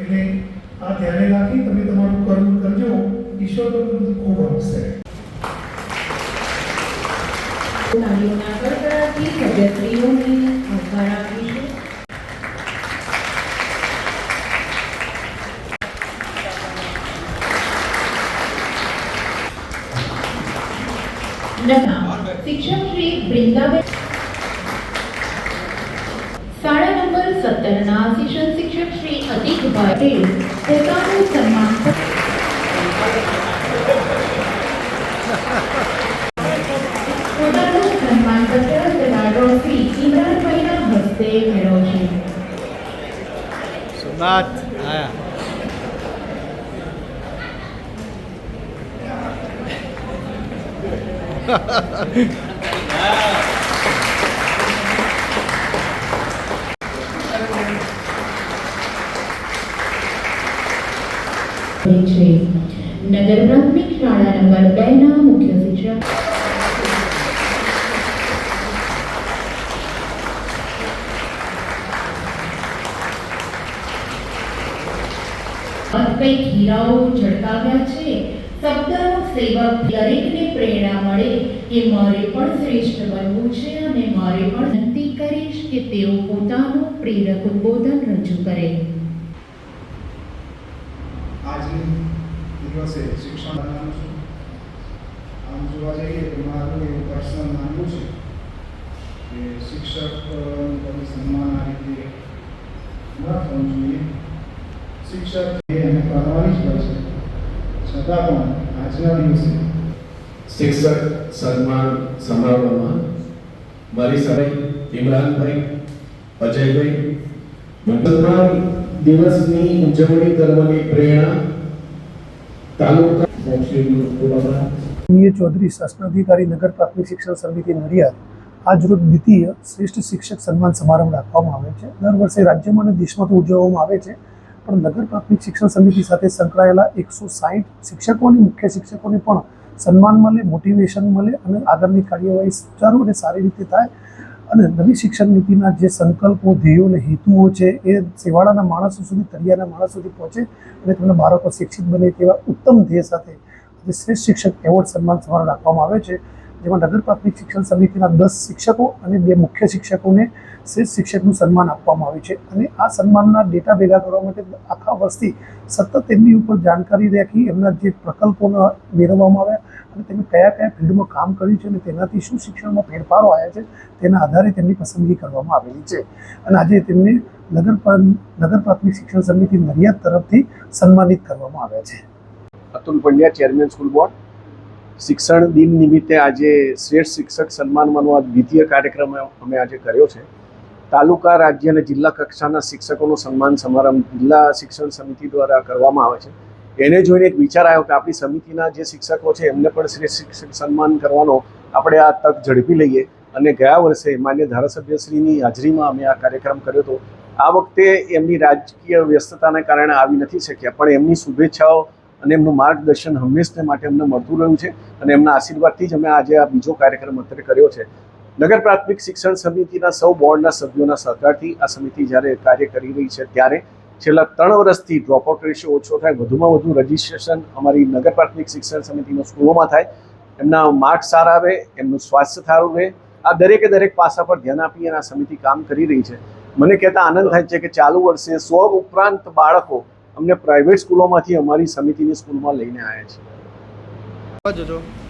એટલે આ ધ્યાને રાખી તમે તમારું કર્મ કરજો. ઈશ્વર તમને બધું ખૂબ આપશે. નારીઓના કડકડાથી સભ્યશ્રીઓને આવકાર આપીશું. શિક્ષક શ્રી વૃંદાબેન નંબર સત્તરના શિક્ષણ શિક્ષક શ્રી અતિકભાઈ પટેલ પોતાનું સન્માન પોતાનું સન્માનપત્ર તથા ટ્રોફી ઇમરાનભાઈના હસ્તે મેળવશે. સુનાથ આયા છે. નગર પ્રાથમિક શાળા નંબર બે ના મુખ્ય શિક્ષક. કંઈક હીરાઓ ઝળકાવ્યા છે? શબ્દનો સેવક દરેકને પ્રેરણા મળે કે મારે પણ શ્રેષ્ઠ બનવું છે અને મારે પણ વિનંતી કરીશ કે તેઓ પોતાનું પ્રેરક ઉદબોધન રજૂ કરે. આજની દિવસે શિક્ષણ આપવાનું છું. આમ જોવા જઈએ તો મારું એવું પર્સનલ માનવું છે કે શિક્ષકનું કદી સન્માન આ રીતે ન થવું જોઈએ. શિક્ષક એને કરવાની જ હોય છે. છતાં પણ આજના દિવસે શિક્ષક સન્માન સમારોહમાં મારી સમય ઇમરાનભાઈ, અજયભાઈ સન્માન દિવસની ઉજવણી કરવાની પ્રેરણા તાલુકા ચૌધરી શાસનાધિકારી નગર પ્રાથમિક શિક્ષણ સમિતિ નડિયાદ આજરોજ દ્વિતીય શ્રેષ્ઠ શિક્ષક સન્માન સમારંભ રાખવામાં આવે છે. દર વર્ષે રાજ્યમાં અને દેશમાં તો ઉજવવામાં આવે છે, પણ નગર પ્રાથમિક શિક્ષણ સમિતિ સાથે સંકળાયેલા એકસો સાહીઠ શિક્ષકો અને મુખ્ય શિક્ષકોને પણ સન્માન મળે મોટિવેશન મળે અને આગળની કાર્યવાહી સુચારુ અને સારી રીતે થાય અને નવી શિક્ષણ નીતિના જે સંકલ્પો, ધ્યેયો અને હેતુઓ છે એ સેવાળાના માણસો સુધી, તળિયાના માણસ સુધી પહોંચે અને તેમના બાળકો શિક્ષિત બને તેવા ઉત્તમ ધ્યેય સાથે જે શ્રેષ્ઠ શિક્ષક એવોર્ડ સન્માન સમારોહ રાખવામાં આવે છે, જેમાં નગર પ્રાથમિક શિક્ષણ સમિતિના દસ શિક્ષકો અને બે મુખ્ય શિક્ષકોને શ્રેષ્ઠ શિક્ષકનું સન્માન આપવામાં આવ્યું છે. અને આ સન્માનના ડેટા ભેગા કરવા માટે આખા વર્ષથી સતત તેમની ઉપર જાણકારી રાખી, એમના જે પ્રકલ્પોના મેળવવામાં આવ્યા અને તેમણે કયા કયા ફિલ્ડમાં કામ કર્યું છે અને તેનાથી શું શિક્ષણમાં ફેરફારો આવ્યા છે, તેના આધારે તેમની પસંદગી કરવામાં આવેલી છે. અને આજે તેમને નગર નગર પ્રાથમિક શિક્ષણ સમિતિ નડિયાદ તરફથી સન્માનિત કરવામાં આવ્યા છે. Atul Pandya, chairman school board. શિક્ષણ દિન નિમિત્તે આજે શ્રેષ્ઠ શિક્ષક સન્માનમાંનો આ દ્વિતીય કાર્યક્રમ અમે આજે કર્યો છે. તાલુકા, રાજ્ય અને જિલ્લા કક્ષાના શિક્ષકોનો સન્માન સમારંભ જિલ્લા શિક્ષણ સમિતિ દ્વારા કરવામાં આવે છે. એને જોઈને એક વિચાર આવ્યો કે આપણી સમિતિના જે શિક્ષકો છે, એમને પણ શ્રેષ્ઠ શિક્ષક સન્માન કરવાનો આપણે આ તક ઝડપી લઈએ. અને ગયા વર્ષે માન્ય ધારાસભ્યશ્રીની હાજરીમાં અમે આ કાર્યક્રમ કર્યો હતો. આ વખતે એમની રાજકીય વ્યસ્તતાને કારણે આવી નથી શક્યા, પણ એમની શુભેચ્છાઓ અને એમનું માર્ગદર્શન હંમેશને માટે અમને મળતું રહ્યું છે અને એમના આશીર્વાદથી જ અમે આજે આ બીજો કાર્યક્રમ અત્યારે કર્યો છે. નગર પ્રાથમિક શિક્ષણ સમિતિના સૌ બોર્ડના સભ્યોના સહકારથી આ સમિતિ જ્યારે કાર્ય કરી રહી છે ત્યારે છેલ્લા ત્રણ વર્ષથી ડ્રોપઆઉટ રેશિયો ઓછો થાય, વધુમાં વધુ રજિસ્ટ્રેશન અમારી નગર પ્રાથમિક શિક્ષણ સમિતિની સ્કૂલોમાં થાય. એમના માર્ક્સ સારા આવે, એમનું સ્વાસ્થ્ય સારું રહે. આ દરેકે દરેક પાસા પર ધ્યાન આપી અને આ સમિતિ કામ કરી રહી છે. મને કહેતા આનંદ થાય છે કે ચાલુ વર્ષે સો ઉપરાંત બાળકો અમને પ્રાઇવેટ સ્કૂલોમાંથી અમારી સમિતિની સ્કૂલમાં લઈને આવ્યા છે.